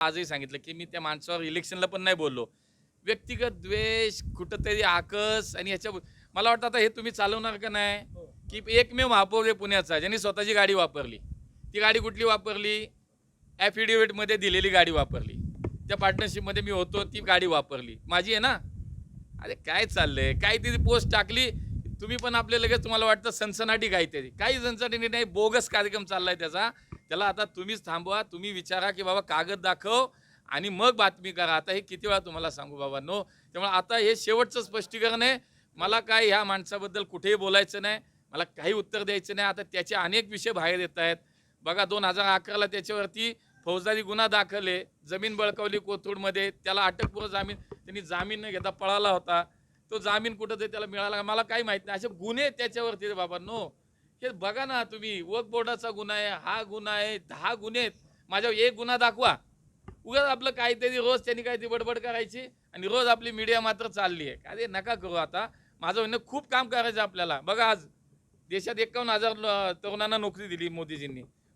आजही सांगितलं की मी त्या माणसावर इलेक्शनला पण नाही बोललो. व्यक्तिगत द्वेष कुठंतरी आकस आणि याच्या मला वाटतं आता हे तुम्ही चालवणार का नाही? की एकमेव महापौर आहे पुण्याचा ज्यांनी स्वतःची गाडी वापरली. ती गाडी कुठली वापरली? ॲफिडेविटमध्ये दिलेली गाडी वापरली. त्या पार्टनरशिपमध्ये मी होतो ती गाडी वापरली. माझी आहे ना? अरे काय चाललंय? काय ती पोस्ट टाकली? तुम्ही पण आपले लगेच तुम्हाला वाटतं सनसनाटी काहीतरी. काही सनसनाटी नाही बोगस कार्यक्रम चाललाय त्याचा. त्याला आता तुम्हीच थांबवा तुम्ही विचारा की बाबा कागद दाखव आणि मग बातमी करा. आता हे किती वेळा तुम्हाला सांगू बाबा नो त्यामुळे आता हे शेवटचं स्पष्टीकरण आहे. मला काय ह्या माणसाबद्दल कुठेही बोलायचं नाही. मला काही उत्तर द्यायचं नाही. आता त्याचे अनेक विषय बाहेर येत आहेत. बघा दोन हजार अकराला त्याच्यावरती फौजदारी गुन्हा दाखल आहे. जमीन बळकावली कोथरूडमध्ये. त्याला अटकपूर्व जामीन त्यांनी जामीन न घेता पळाला होता. तो जामीन कुठं ते त्याला मिळाला मला काही माहीत नाही. असे गुन्हे त्याच्यावरती रे बाबा नो हे बघा ना तुम्ही वक बोर्डाचा गुन्हा आहे हा गुन्हा आहे दहा गुन्हे आहेत. माझ्यावर एक गुन्हा दाखवा. उगाच आपलं काहीतरी रोज त्यांनी काहीतरी बडबड करायची आणि रोज आपली मीडिया मात्र चालली आहे. काय नका करू आता. माझं म्हणणं खूप काम करायचं आपल्याला. बघा आज देशात एकावन्न हजार तरुणांना नोकरी दिली मोदीजींनी.